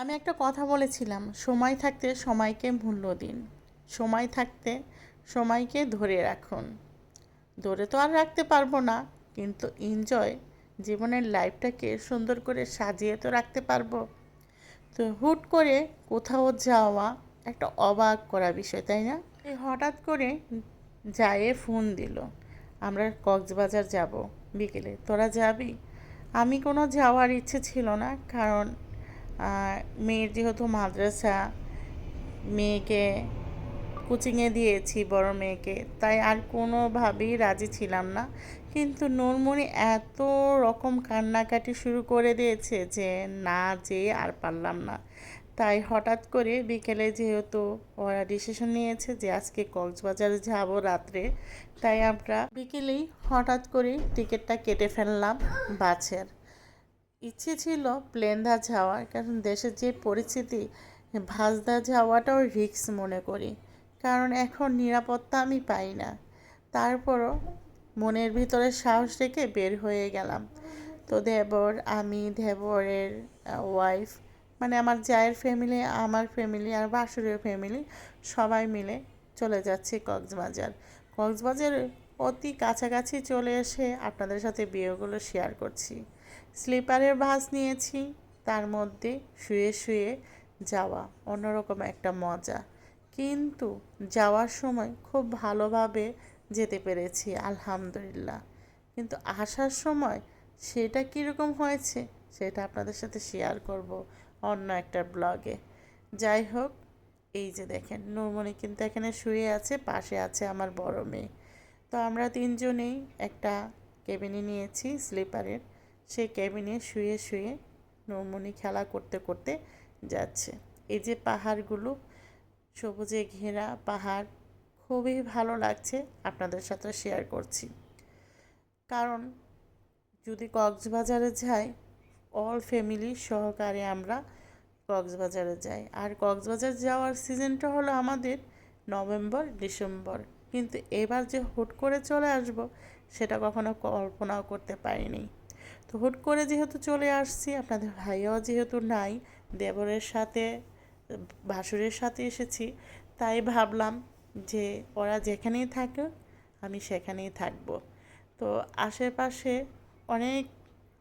আমি একটা কথা বলেছিলাম, সময় থাকতে সময়কে মূল্য দিন। সময় থাকতে সময়কে ধরে রাখুন। ধরে তো আর রাখতে পারব না, কিন্তু এনজয় জীবনের লাইফটাকে সুন্দর করে সাজিয়ে তো রাখতে পারব। তো হুট করে কোথাও যাওয়া একটা অবাক করা বিষয়, তাই না? হঠাৎ করে যায় ফোন দিল, আমরা কক্সবাজার যাব বিকেলে, তোরা যাবি? আমি কোনো যাওয়ার ইচ্ছে ছিল না, কারণ আহ, মেয়ের যেহেতু মাদ্রাসা মেয়েকে কোচিংয়ে দিয়েছি বড় মেয়েকে তাই আর কোনোভাবেই রাজি ছিলাম না। কিন্তু নুরমণি এত রকম কান্নাকাটি শুরু করে দিয়েছে যে না যেয়ে আর পারলাম না। তাই হঠাৎ করে বিকেলে যেহেতু ওরা ডিসিশন নিয়েছে যে আজকে কক্সবাজারে যাব রাত্রে তাই আমরা বিকেলেই হঠাৎ করে টিকিটটা কেটে ফেললাম বাসের। ইচ্ছে ছিল প্লেন প্লেনদা যাওয়ার, কারণ দেশের যে পরিস্থিতি ভাজদা যাওয়াটাও রিস্ক মনে করি। কারণ এখন নিরাপত্তা আমি পাই না। তারপরও মনের ভিতরে সাহস রেখে বের হয়ে গেলাম। তো দেবর, আমি, দেবরের ওয়াইফ মানে আমার জায়ের ফ্যামিলি আমার ফ্যামিলি আর বাসুরের ফ্যামিলি সবাই মিলে চলে যাচ্ছি কক্সবাজার। কক্সবাজার অতি কাছাকাছি চলে এসে আপনাদের সাথে বিয়েগুলো শেয়ার করছি। স্লিপারের বাস নিয়েছি, তার মধ্যে শুয়ে শুয়ে যাওয়া অন্যরকম একটা মজা। কিন্তু যাওয়ার সময় খুব ভালোভাবে যেতে পেরেছি, আলহামদুলিল্লাহ। কিন্তু আসার সময় সেটা কীরকম হয়েছে, সেটা আপনাদের সাথে শেয়ার করব অন্য একটা ব্লগে যাই হোক, এই যে দেখেন, নুরমণি কিন্তু এখানে শুয়ে আছে, পাশে আছে আমার বড় মেয়ে। তো আমরা তিনজনেই একটা কেবিনে নিয়েছি, স্লিপারের। সেই ক্যাবিনে শুয়ে শুয়ে নুরমণি খেলা করতে করতে যাচ্ছে। এই যে পাহাড়গুলো, সবুজে ঘেরা পাহাড়, খুবই ভালো লাগছে আপনাদের সাথে শেয়ার করছি। কারণ যদি কক্সবাজারে যাই অল ফ্যামিলি সহকারে আমরা কক্সবাজারে যাই। আর কক্সবাজার যাওয়ার সিজনটা হলো আমাদের নভেম্বর, ডিসেম্বর। কিন্তু এবার যে হুট করে চলে আসব, সেটা কখনো কল্পনাও করতে পারিনি। তো হুট করে যেহেতু চলে আসছি, আপনাদের ভাইও যেহেতু নাই, দেবরের সাথে, ভাসুরের সাথে এসেছি, তাই ভাবলাম যে ওরা যেখানেই থাকে আমি সেখানেই থাকব। তো আশেপাশে অনেক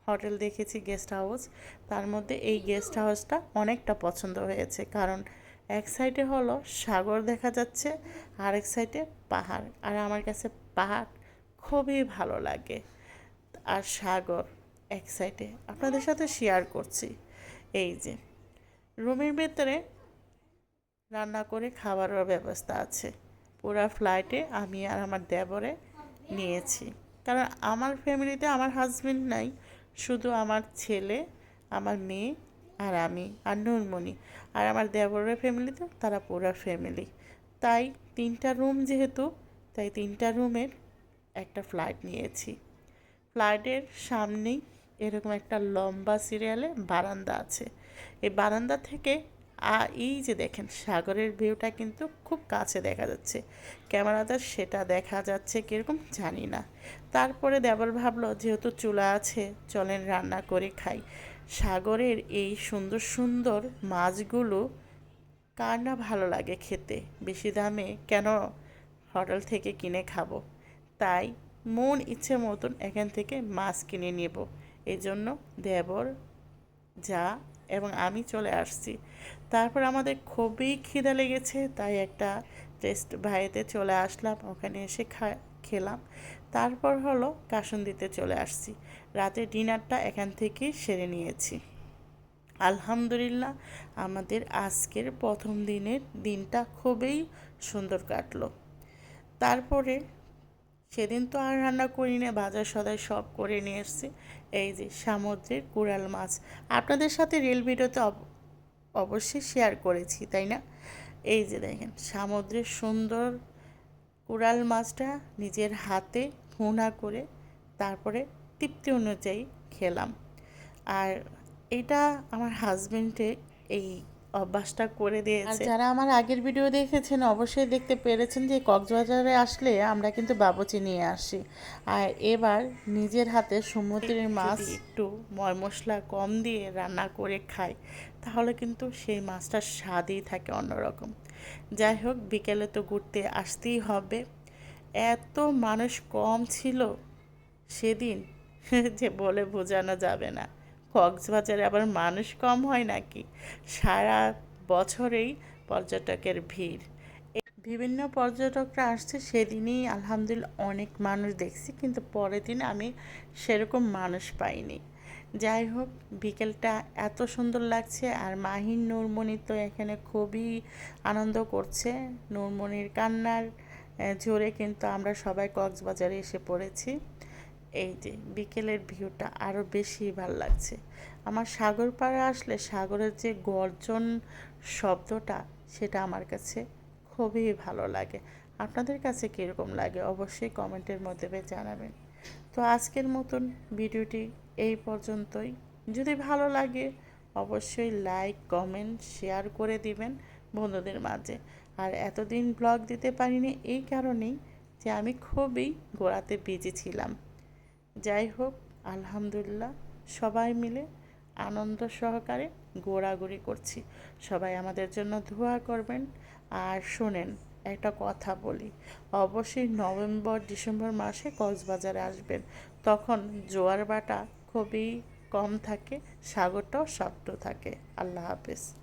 হোটেল দেখেছি, গেস্ট হাউস, তার মধ্যে এই গেস্ট হাউসটা অনেকটা পছন্দ হয়েছে, কারণ এক সাইডে হলো সাগর দেখা যাচ্ছে আর এক সাইডে পাহাড়, আর আমার কাছে পাহাড় খুবই ভালো লাগে, আর সাগর এক আপনাদের সাথে শেয়ার করছি। এই যে, রুমের ভেতরে রান্না করে খাবারের ব্যবস্থা আছে। পুরা ফ্লাইটে আমি আর আমার দেবরে নিয়েছি। কারণ আমার ফ্যামিলিতে আমার হাজবেন্ড নাই, শুধু আমার ছেলে, আমার মেয়ে আর আমি আর নুরমণি। আর আমার দেবরের ফ্যামিলিতে তারা পুরা ফ্যামিলি তাই তিনটা রুম যেহেতু, তাই তিনটা রুমের একটা ফ্লাইট নিয়েছি। ফ্লাইটের সামনেই এরকম একটা লম্বা সিরিয়ালে বারান্দা আছে। এই বারান্দা থেকে আ, এই যে দেখেন, সাগরের ভিউটা কিন্তু খুব কাছে দেখা যাচ্ছে। ক্যামেরাতে সেটা দেখা যাচ্ছে কীরকম জানি না। তারপরে দেবর ভাবলো, যেহেতু চুলা আছে, চলেন রান্না করে খাই। সাগরের এই সুন্দর সুন্দর মাছগুলো কার না ভালো লাগে খেতে? বেশি দামে কেন হোটেল থেকে কিনে খাব? তাই মন ইচ্ছে মতন এখান থেকে মাছ কিনে নেব। এই জন্য দেবর, যা এবং আমি চলে আসছি। তারপর আমাদের খুবই খিদা লেগেছে, তাই একটা টেস্ট ভাইতে চলে আসলাম, ওখানে এসে খা, খেলাম। তারপর হলো কাসুন্দিতে চলে আসছি। রাতের ডিনারটা এখান থেকেই সেরে নিয়েছি। আলহামদুলিল্লাহ, আমাদের আজকের প্রথম দিনের দিনটা খুবই সুন্দর কাটলো। তারপরে সেদিন তো আর রান্না করি না বাজার সদায় সব করে নিয়ে এসছি। এই যে সামুদ্রের কুড়াল মাছ। আপনাদের সাথে রেল ভিডিওতে অব- অবশ্যই শেয়ার করেছি, তাই না? এই যে দেখেন সামুদ্রের সুন্দর কুড়াল মাছটা নিজের হাতে ভুনা করে তারপরে তৃপ্তি অনুযায়ী খেলাম। আর এটা আমার হাজবেন্ডে এই অভ্যাসটা করে দিয়েছে। আর যারা আমার আগের ভিডিও দেখেছেন অবশ্যই দেখতে পেরেছেন যে কক্সবাজারে আসলে আমরা কিন্তু বাবুচি নিয়ে আসি। আর এবার নিজের হাতে সমুদ্রের মাছ একটু ময় মশলা কম দিয়ে রান্না করে খাই তাহলে কিন্তু সেই মাছটার স্বাদই থাকে অন্যরকম। যাই হোক বিকেলে তো ঘুরতে আসতেই হবে। এত মানুষ কম ছিল সেদিন যে বলে বোঝানো যাবে না। কক্সবাজারে আবার মানুষ কম হয় নাকি? সারা বছরেই পর্যটকের ভিড়। বিভিন্ন পর্যটকরা আসছে, সেদিনই আলহামদুলিল্লাহ অনেক মানুষ দেখছি, কিন্তু পরের দিন আমি সেরকম মানুষ পাইনি। যাই হোক, বিকেলটা এত সুন্দর লাগছে আর মাহিন নুরমণি তো এখানে খুবই আনন্দ করছে। নুরমণির কান্নার জোরে কিন্তু আমরা সবাই কক্সবাজারে এসে পড়েছি। এই যে বিকেলের ভিউটা আরও বেশি ভালো লাগছে। আমার সাগর পাড়ে আসলে সাগরের যে গর্জন শব্দটা, সেটা আমার কাছে খুবই ভালো লাগে। আপনাদের কাছে কীরকম লাগে অবশ্যই কমেন্টের মধ্যে জানাবেন। তো আজকের মতন ভিডিওটি এই পর্যন্তই। যদি ভালো লাগে অবশ্যই লাইক, কমেন্ট, শেয়ার করে দিবেন বন্ধুদের মাঝে। আর এতদিন ব্লগ দিতে পারিনি এই কারণেই যে আমি খুবই গোড়াতে বিজি ছিলাম। যাই হোক, আলহামদুলিল্লাহ, সবাই মিলে আনন্দ সহকারে ঘোরাঘুরি করছি। সবাই আমাদের জন্য দোয়া করবেন। আর শোনেন, একটা কথা বলি, অবশ্যই নভেম্বর, ডিসেম্বর মাসে কক্সবাজারে আসবেন। তখন জোয়ার বাটা খুবই কম থাকে, সাগরটাও শক্ত থাকে। আল্লাহ হাফেজ।